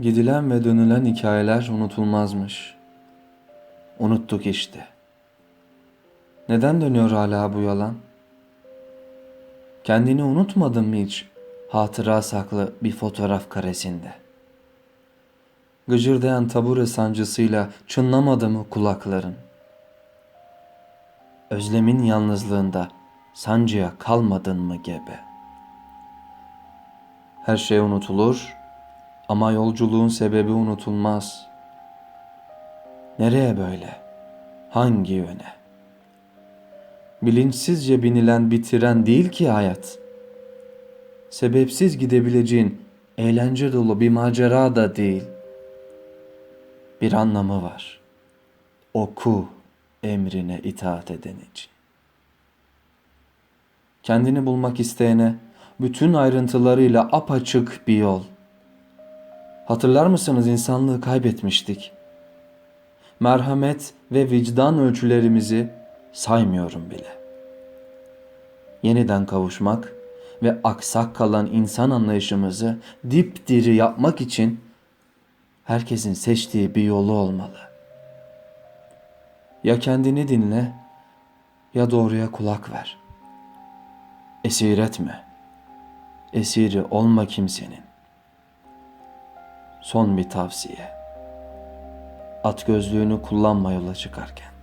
Gidilen ve dönülen hikayeler unutulmazmış. Unuttuk işte. Neden dönüyor hala bu yalan? Kendini unutmadın mı hiç hatıra saklı bir fotoğraf karesinde? Gıcırdayan tabure sancısıyla çınlamadı mı kulakların? Özlemin yalnızlığında sancıya kalmadın mı gebe? Her şey unutulur ama yolculuğun sebebi unutulmaz. Nereye böyle? Hangi yöne? Bilinçsizce binilen bir tren değil ki hayat. Sebepsiz gidebileceğin eğlence dolu bir macera da değil. Bir anlamı var. Oku emrine itaat eden için. Kendini bulmak isteyene bütün ayrıntılarıyla apaçık bir yol. Hatırlar mısınız insanlığı kaybetmiştik. Merhamet ve vicdan ölçülerimizi saymıyorum bile. Yeniden kavuşmak ve aksak kalan insan anlayışımızı dipdiri yapmak için herkesin seçtiği bir yolu olmalı. Ya kendini dinle ya doğruya kulak ver. Esir etme. Esiri olma kimsenin. Son bir tavsiye. At gözlüğünü kullanma yola çıkarken.